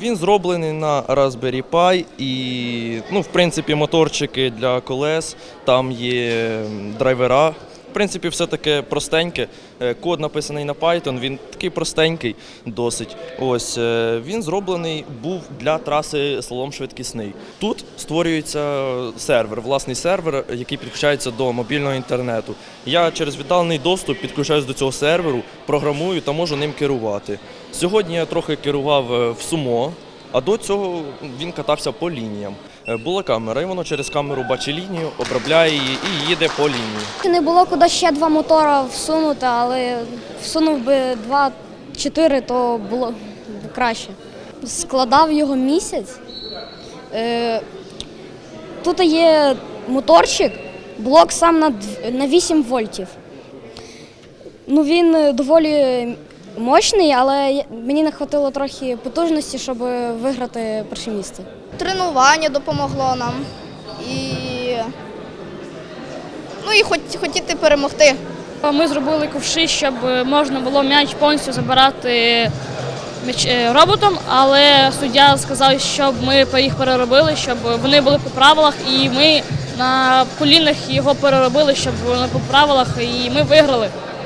Він зроблений на Raspberry Pi і, ну, в принципі, моторчики для колес, там є драйвера. В принципі, все таке простеньке. Е, Код написаний на Python, він такий простенький досить. Ось е, він зроблений був для траси слалом швидкісний. Тут створюється сервер, власний сервер, який підключається до мобільного інтернету. Я через віддалений доступ підключаюсь до цього серверу, програмую та можу ним керувати. Сьогодні я трохи керував е, в сумо. А до цього він катався по лініям. Е, Була камера, і воно через камеру бачить лінію, обробляє її і їде по лінії. Не було куди ще два мотора всунути, але всунув би два-чотири, то було б краще. Складав його місяць. Е, Тут є моторчик, блок сам на, 8 вольтів. Ну, він доволі мощний, але мені не вистачило трохи потужності, щоб виграти перше місце. Тренування допомогло нам. І, ну, і хоч, хотіти перемогти. Ми зробили ковши, щоб можна було м'яч повністю забирати м'яч е, роботом, але суддя сказав, щоб ми їх переробили, щоб вони були по правилах, і ми на колінах його переробили, щоб вони по правилах, і ми виграли.